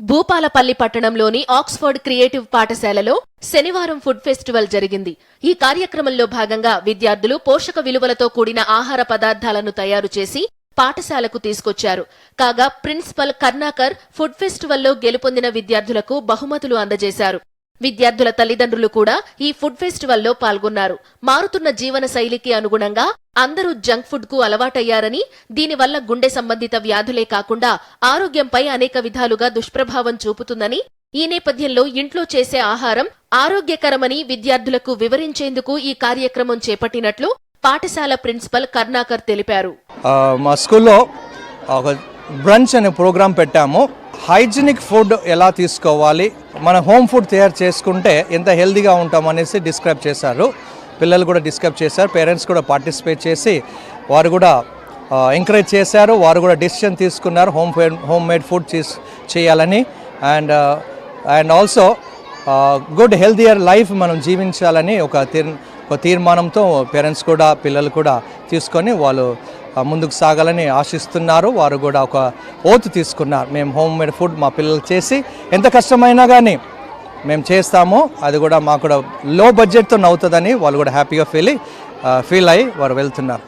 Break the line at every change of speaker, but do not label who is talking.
భూపాలపల్లి పట్టణంలోని Oxford creative పాఠశాలలో శనివారం ఫుడ్ ఫెస్టివల్ జరిగింది. ఈ కార్యక్రమంలో భాగంగా విద్యార్థులు పోషక విలువలతో కూడిన ఆహార పదార్థాలను తయారు చేసి పాఠశాలకు తీసుకొచ్చారు. కాగా ప్రిన్సిపల్ కర్ణాకర్ ఫుడ్ ఫెస్టివల్లో గెలుపొందిన విద్యార్థులకు బహుమతులు అందజేశారు. విద్యార్థుల తల్లిదండ్రులు కూడా ఈ ఫుడ్ ఫెస్టివల్లో పాల్గొన్నారు. మారుతున్న జీవన శైలికి అనుగుణంగా అందరూ జంక్ ఫుడ్కు అలవాటయ్యారని దీనివల్ల గుండె సంబంధిత వ్యాధులే కాకుండా ఆరోగ్యంపై అనేక విధాలుగా దుష్ప్రభావం చూపుతుందని ఈ నేపథ్యంలో ఇంట్లో చేసే ఆహారం ఆరోగ్యకరమని విద్యార్థులకు వివరించేందుకు ఈ కార్యక్రమం చేపట్టినట్లు పాఠశాల ప్రిన్సిపల్ కర్ణాకర్ తెలిపారు.
మా స్కూల్లో ఒక బ్రంచ్ అనే ప్రోగ్రాం పెట్టాము. హైజీనిక్ ఫుడ్ ఎలా తీసుకోవాలి మన హోమ్ ఫుడ్ తయారు చేసుకుంటే ఎంత హెల్దీగా ఉంటాం అనేసి డిస్క్రైబ్ చేశారు. పిల్లలు కూడా డిస్కస్ చేశారు పేరెంట్స్ కూడా పార్టిసిపేట్ చేసి వారు కూడా ఎంకరేజ్ చేశారు వారు కూడా డిసిషన్ తీసుకున్నారు హోమ్ హోమ్ మేడ్ ఫుడ్ చేయాలని. And and also good healthier life మనం జీవించాలని ఒక తీర్ ఒక తీర్మానంతో పేరెంట్స్ కూడా పిల్లలు కూడా తీసుకొని వాళ్ళు ముందుకు సాగాలని ఆశిస్తున్నారు. వారు కూడా ఒక ఓత్ తీసుకున్నారు. మేము హోమ్ మేడ్ ఫుడ్ మా పిల్లలు చేసి ఎంత కష్టమైనా కానీ మేము చేస్తాము అది కూడా మాకు కూడా లో బడ్జెట్తో నవ్వుతుందని వాళ్ళు కూడా హ్యాపీగా ఫీల్ ఫీల్ అయ్యి వారు వెళ్తున్నారు.